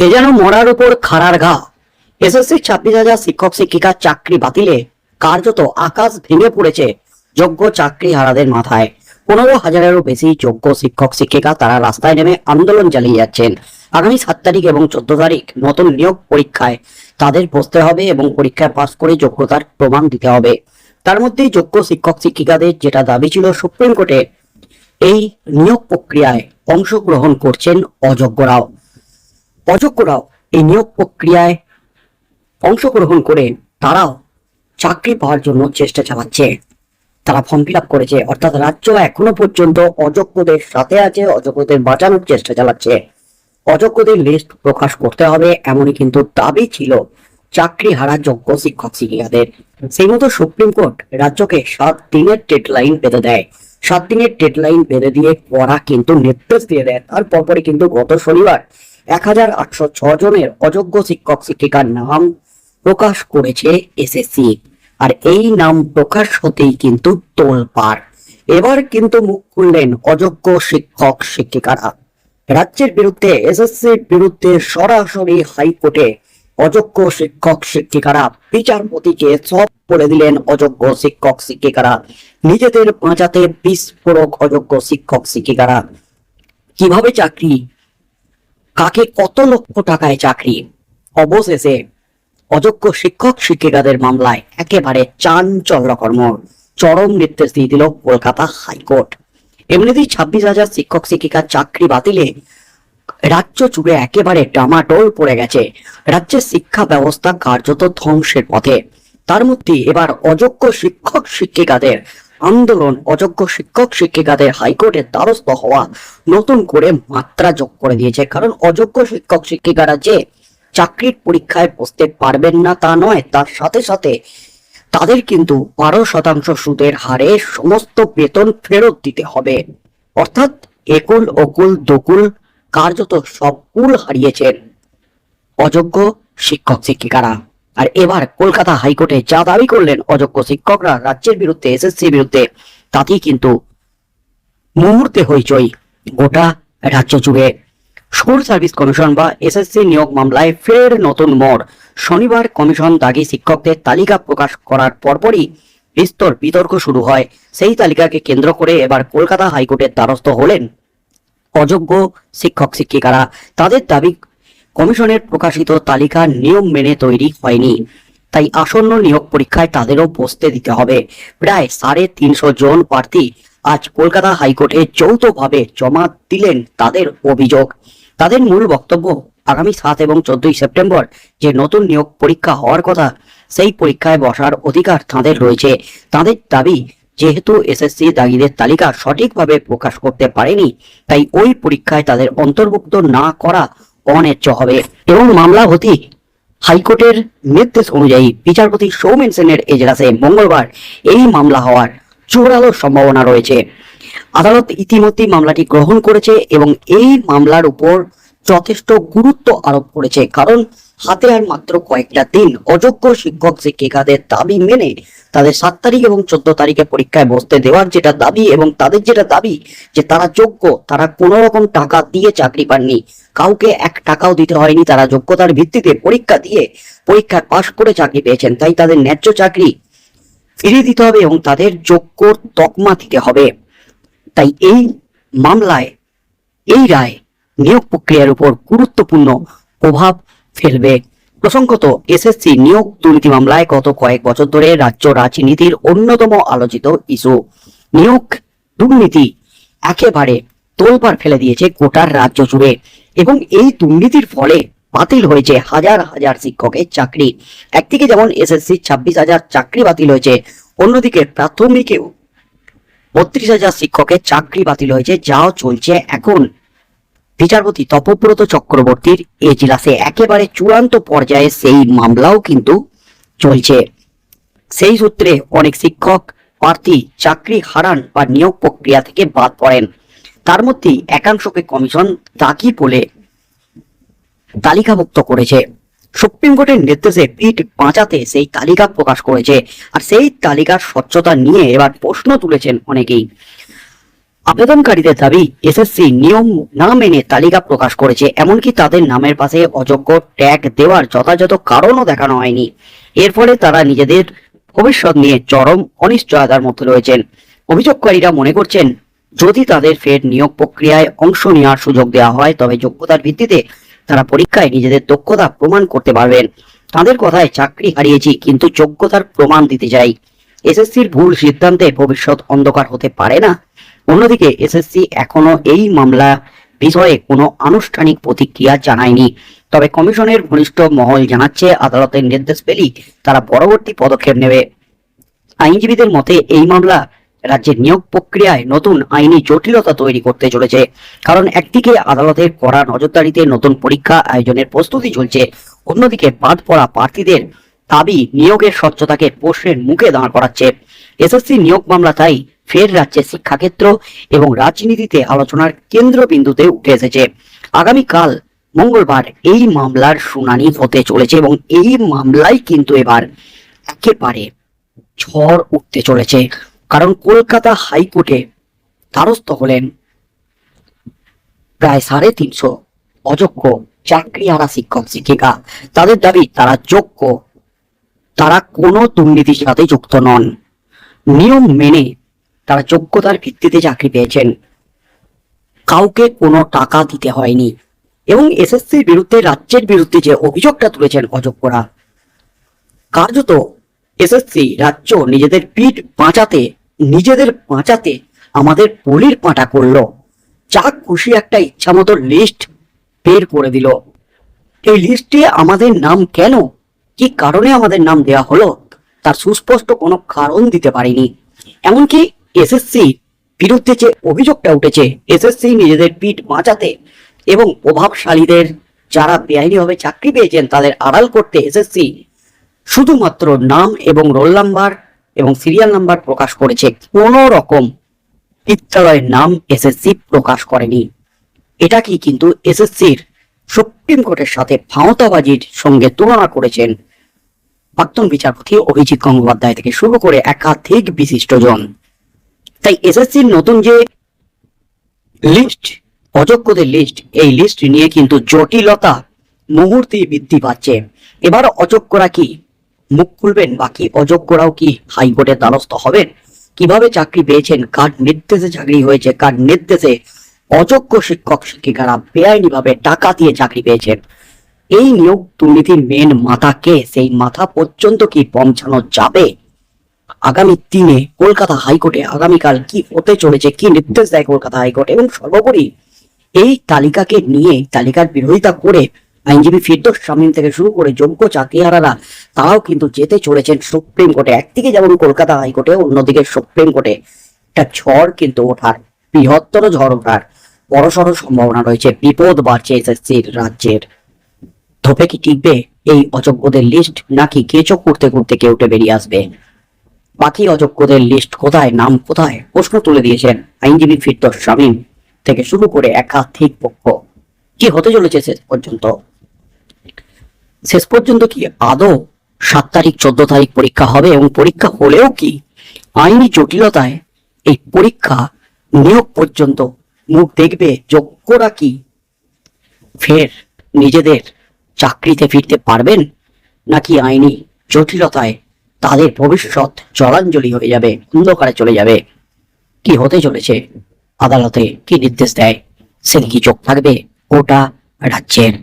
যেন মরার উপর খাড়ার ঘা। এসএসসি ছাব্বিশ হাজার শিক্ষক শিক্ষিকার চাকরি বাতিলে কার্যত আকাশ ভেঙে পড়েছে যোগ্য চাকরি হারাদের মাথায়। পনেরো হাজারেরও বেশি যোগ্য শিক্ষক শিক্ষিকা তারা রাস্তায় নেমে আন্দোলন চালিয়ে যাচ্ছেন। আগামী সাত তারিখ এবং চোদ্দ তারিখ নতুন নিয়োগ পরীক্ষায় তাদের বসতে হবে এবং পরীক্ষায় পাস করে যোগ্যতার প্রমাণ দিতে হবে। তার মধ্যেই যোগ্য শিক্ষক শিক্ষিকাদের যেটা দাবি ছিল সুপ্রিম কোর্টে, এই নিয়োগ প্রক্রিয়ায় অংশগ্রহণ করছেন অযোগ্যরাও। অযোগ্যরাও এই নিয়োগ প্রক্রিয়ায় অংশগ্রহণ করে তারাও চাকরি পাওয়ার জন্য চেষ্টা চালাচ্ছে। তারা ফর্ম ফিল করেছে, অর্থাৎ রাজ্য এখনও পর্যন্ত অযোগ্যদের সাথে আছে, অযোগ্যদের বাঁচানোর চেষ্টা চালাচ্ছে। অযোগ্যদের লিস্ট প্রকাশ করতে হবে এমনই কিন্তু দাবি ছিল চাকরি হারা যোগ্য শিক্ষক শিক্ষিকাদের। সেই মতো সুপ্রিম কোর্ট রাজ্যকে সাত দিনের ডেডলাইন বেঁধে দেয়। সাত দিনের ডেডলাইন বেঁধে দিয়ে পড়া কিন্তু নির্দেশ দিয়ে দেয়। তার পরপরই কিন্তু গত শনিবার এক হাজার আটশো জনের অযোগ্য শিক্ষক শিক্ষিকার নাম প্রকাশ করেছে এসএসসি। আর এই নাম প্রকাশ হতেই কিন্তু তোলপাড়। এবার কিন্তু মুখ খুললেন অযোগ্য শিক্ষক শিক্ষিকারা। রাজ্যের বিরুদ্ধে বিরুদ্ধে সরাসরি হাইকোর্টে অযোগ্য শিক্ষক শিক্ষিকারা বিচারপতিকে সব বলে দিলেন অযোগ্য শিক্ষক শিক্ষিকারা। নিজেদের বাঁচাতে বিস্ফোরক অযোগ্য শিক্ষক শিক্ষিকারা। কীভাবে চাকরি কাকে কত লক্ষ টাকায় চাকরি? অবশেষে অযোগ্য শিক্ষক শিক্ষিকাদের মামলায় একেবারে চাঞ্চল্যকর্ম চরম নির্দেশ দিয়ে দিল কলকাতা হাইকোর্ট। এমনিতেই ছাব্বিশ হাজার শিক্ষক শিক্ষিকার চাকরি বাতিলে রাজ্য জুড়ে একেবারে ডামাডোল পড়ে গেছে। রাজ্যের শিক্ষা ব্যবস্থা কার্যত ধ্বংসের পথে। তার মধ্যে এবার অযোগ্য শিক্ষক শিক্ষিকাদের আন্দোলন অযোগ্য শিক্ষক শিক্ষিকাদের হাইকোর্টের দ্বারস্থ হওয়া নতুন করে মাত্রা যোগ করে দিয়েছে। কারণ অযোগ্য শিক্ষক শিক্ষিকারা যে চাকরির পরীক্ষায় বসতে পারবেন না তা নয়, তার সাথে সাথে তাদের কিন্তু বারো শতাংশ সুদের হারে সমস্ত বেতন ফেরত দিতে হবে। অর্থাৎ একুল, অকুল, দকুল কার্যত সব কুল হারিয়েছেন অযোগ্য শিক্ষক শিক্ষিকারা। আর এবার কলকাতা হাইকোর্টে যা দাবি করলেন অযোগ্য শিক্ষকরা রাজ্যের বিরুদ্ধে এসএসসি বিরুদ্ধে, তাতেই কিন্তু মুহূর্তে হইচই গোটা রাজ্য জুড়ে। স্কুল সার্ভিস কমিশন বা এসএসসি নিয়োগ মামলায় ফের নতুন মোড়। শনিবার কমিশন দাগি শিক্ষকদের তালিকা প্রকাশ করার পরপরই বিস্তর বিতর্ক শুরু হয়। সেই তালিকাকে কেন্দ্র করে এবার কলকাতা হাইকোর্টের দ্বারস্থ হলেন অযোগ্য শিক্ষক শিক্ষিকারা তাদের দাবি কমিশনের প্রকাশিত তালিকা নিয়ম মেনে তৈরি হয়নি। তাই আসন্ন নিয়োগ পরীক্ষায় তাদেরও বসতে দিতে হবে। প্রায় সাড়ে তিনশো জন প্রার্থী আজ কলকাতা হাইকোর্টে যৌথভাবে জমা দিলেন তাদের অভিযোগ। তাদের মূল বক্তব্য, আগামী সাত এবং চোদ্দই সেপ্টেম্বর যে নতুন নিয়োগ পরীক্ষা হওয়ার কথা, সেই পরীক্ষায় বসার অধিকার তাদের রয়েছে। তাদের দাবি, যেহেতু এসএসসি দাগিদের তালিকা সঠিকভাবে প্রকাশ করতে পারেনি, তাই ওই পরীক্ষায় তাদের অন্তর্ভুক্ত না করা অন্যায্য হবে। এবং মামলা হতে হাইকোর্টের নির্দেশ অনুযায়ী বিচারপতি সৌমেন সেনের এজলাসে মঙ্গলবার এই মামলা হওয়ার জোরালো সম্ভাবনা রয়েছে। আদালত ইতিমধ্যেই মামলাটি গ্রহণ করেছে এবং এই মামলার উপর যথেষ্ট গুরুত্ব আরোপ করেছে। কারণ হাতে আর মাত্র কয়েকটা দিন। অযোগ্য শিক্ষক শিক্ষিকাদের দাবি মেনে তাদের সাত তারিখ এবং চোদ্দ তারিখে পরীক্ষায় বসতে দেওয়ার যেটা দাবি এবং তাদের যেটা দাবি যে তারা যোগ্য, তারা কোনো রকম টাকা দিয়ে চাকরি পাননি। কাউকে এক টাকাও দিতে হয়নি, তারা যোগ্যতার ভিত্তিতে পরীক্ষা দিয়ে পরীক্ষায় পাশ করে চাকরি পেয়েছেন। তাই তাদের ন্যায্য চাকরি ফিরিয়ে দিতে হবে এবং তাদের যোগ্য তকমা দিতে হবে। তাই এই মামলায়, এই রায় নিয়োগ প্রক্রিয়ার উপর গুরুত্বপূর্ণ প্রভাব ফেলবে। প্রসঙ্গত, এসএসসি নিয়োগ দুর্নীতি মামলায় গত কয়েক বছর ধরে রাজ্য রাজনীতির অন্যতম আলোচিত ইস্যু। নিয়োগ দুর্নীতি একেবারে তোলপাড় ফেলে দিয়েছে গোটার রাজ্য জুড়ে এবং এই দুর্নীতির ফলে বাতিল হয়েছে হাজার হাজার শিক্ষকের চাকরি। একদিকে যেমন এসএসসি ছাব্বিশ হাজার চাকরি বাতিল হয়েছে, অন্যদিকে প্রাথমিকেও বত্রিশ হাজার শিক্ষকের চাকরি বাতিল হয়েছে যাও চলছে এখন। বিচারপতি তপব্রত চক্রবর্তীর এজলাসে একেবারে চূড়ান্ত পর্যায়ে সেই মামলাও কিন্তু চলছে। সেই সূত্রে অনেক শিক্ষক, প্রার্থী, চাকরি হারান বা নিয়োগ প্রক্রিয়া থেকে বাদ পড়েন। তার মধ্যে একাংশকে কমিশন দাগি বলে তালিকাভুক্ত করেছে। সুপ্রিম কোর্টের নির্দেশে পিঠ বাঁচাতে সেই তালিকা প্রকাশ করেছে। আর সেই তালিকার স্বচ্ছতা নিয়ে এবার প্রশ্ন তুলেছেন অনেকেই। আবেদনকারীদের দাবি, এসএসসি নিয়ম না মেনে তালিকা প্রকাশ করেছে, এমনকি তাদের নামের পাশে অযোগ্য ট্যাগ দেওয়ার যথাযথ কারণও দেখানো হয়নি। এর ফলে তারা নিজেদের ভবিষ্যৎ নিয়ে চরম অনিশ্চয়তার মধ্যে রয়েছেন। অভিযোগকারীরা মনে করছেন, যদি তাদের ফের নিয়োগ প্রক্রিয়ায় অংশ নেওয়ার সুযোগ দেওয়া হয়, তবে যোগ্যতার ভিত্তিতে তারা পরীক্ষায় নিজেদের দক্ষতা প্রমাণ করতে পারবেন। তাদের কথায় চাকরি হারিয়েছি, কিন্তু যোগ্যতার প্রমাণ দিতে চাই। এসএসসির ভুল সিদ্ধান্তে ভবিষ্যৎ অন্ধকার হতে পারে না। অন্যদিকে এসএসসি এখনও এই মামলা বিষয়ে কোনো আনুষ্ঠানিক প্রতিক্রিয়া জানায়নি। তবে কমিশনের ঘনিষ্ঠ মহল জানাচ্ছে, আদালতের নির্দেশ পেলেই তারা পরবর্তী পদক্ষেপ নেবে। আইনজীবীদের মতে, এই মামলা রাজ্যের নিয়োগ প্রক্রিয়ায় নতুন আইনি জটিলতা তৈরি করতে চলেছে। কারণ একদিকে আদালতের কড়া নজরদারিতে নতুন পরীক্ষা আয়োজনের প্রস্তুতি চলছে, অন্যদিকে বাদ পড়া প্রার্থীদের দাবি নিয়োগের স্বচ্ছতাকে প্রশ্নের মুখে দাঁড় করাচ্ছে। এসএসসি নিয়োগ মামলা তাই ফের রাজ্যের শিক্ষাক্ষেত্র এবং রাজনীতিতে আলোচনার কেন্দ্রবিন্দুতে উঠে এসেছে। আগামীকাল মঙ্গলবার এই মামলার শুনানি হতে চলেছে এবং এই মামলায় কিন্তু এবার একেবারে ঝড় উঠতে চলেছে। কারণ কলকাতা হাইকোর্টে দ্বারস্থ হলেন প্রায় সাড়ে তিনশো অযোগ্য চাকরি চাকরিহারা শিক্ষক, শিক্ষিকা। তাদের দাবি, তারা যোগ্য, তারা কোনো দুর্নীতির সাথে যুক্ত নন। নিয়ম মেনে তারা যোগ্যতার ভিত্তিতে চাকরি পেয়েছেন। কাউকে কোনো টাকা দিতে হয়নি এবং এসএসসির বিরুদ্ধে, রাজ্যের বিরুদ্ধে যে অভিযোগটা তুলেছেন অযোগ্যরা। কার্যত এসএসসি রাজ্য নিজেদের পিঠ বাঁচাতে, নিজেদের বাঁচাতে আমাদের পলির পাটা করল। যা খুশি একটা ইচ্ছা মতো লিস্ট বের করে দিল। এই লিস্টে আমাদের নাম কেন, কি কারণে আমাদের নাম দেওয়া হলো, তার সুস্পষ্ট কোনো কারণ দিতে পারেনি। এমনকি এসএসসি বিরুদ্ধে যে অভিযোগটা উঠেছে, এসএসসি নিজেদের পিঠ বাঁচাতে এবং প্রভাবশালীদের যারা বেআইনিভাবে চাকরি পেয়েছেন, তাদের আড়াল করতে এসএসসি শুধুমাত্র নাম এবং রোল নাম্বার এবং সিরিয়াল নাম্বার প্রকাশ করেছে। কোনো রকম বিদ্যালয়ের নাম এসএসসি প্রকাশ করেনি। এটা কি কিন্তু এসএসসির সুপ্রিম কোর্টের সাথে ভাঁওতাবাজির সঙ্গে তুলনা করেছেন প্রাক্তন বিচারপতি অভিজিৎ গঙ্গোপাধ্যায় থেকে শুরু করে একাধিক বিশিষ্টজন তাই এসএসসির নতুন যে লিস্ট অযোগ্যদের লিস্ট এই লিস্ট নিয়ে কিন্তু জটিলতা মুহূর্তে বৃদ্ধি পাচ্ছে। এবার অযোগ্যরা কি মুখ খুলবেন বাকি অযোগ্যরাও কি হাইকোর্টের দ্বারস্থ হবেন? কীভাবে চাকরি পেয়েছেন? কার নির্দেশে চাকরি হয়েছে? কার নির্দেশে অযোগ্য শিক্ষক, শিক্ষিকারা বেআইনি ভাবে টাকা দিয়ে চাকরি পেয়েছেন? এই নিয়োগ দুর্নীতির মেন মাথা কে? সেই মাথা পর্যন্ত কি পৌঁছানো যাবে? আগামী দিনে কলকাতা হাইকোর্টে আগামীকাল কি হতে চলেছে, কি নির্দেশ দেয় কলকাতা হাইকোর্ট? এবং সর্বোপরি এই তালিকাকে নিয়ে, তালিকার বিরোধিতা করে আইনজীবী ফিরদোস শামীম থেকে শুরু করে যোগ্য চাকরিহারারা তারাও কিন্তু যেতে চলেছেন সুপ্রিম কোর্টে। একদিকে যেমন কলকাতা হাইকোর্টে, অন্যদিকে সুপ্রিম কোর্টে। একটা ঝড় কিন্তু ওঠার, বৃহত্তর ঝড় ওঠার বড়সড় সম্ভাবনা রয়েছে। বিপদ বাড়ছে এসএসসির রাজ্যের। ধোপে কি টিকবে এই অযোগ্যদের লিস্ট নাকি কেচো করতে করতে কেউটে বেরিয়ে আসবে? বাকি অযোগ্যদের লিস্ট কোথায়, নাম কোথায়? প্রশ্ন তুলে দিয়েছেন আইনজীবী ফিরদোস শামীম থেকে শুরু করে একাধিক পক্ষ। কি হতে চলেছে শেষ পর্যন্ত? শেষ পর্যন্ত কি আদৌ সাত তারিখ, চোদ্দ তারিখ পরীক্ষা হবে এবং পরীক্ষা হলেও কি আইনি জটিলতায় এই পরীক্ষা নিয়োগ পর্যন্ত মুখ দেখবে যোগ্যরা কি? ফের নিজেদের চাকরিতে ফিরতে পারবেন নাকি আইনি জটিলতায় তাদের ভবিষ্যৎ জলাঞ্জলি হয়ে যাবে, অন্ধকারে চলে যাবে। কি হতে চলেছে? আদালতে কি নির্দেশ দেয়? সেদিকে চোখ থাকবে? ওটা রাজ্যের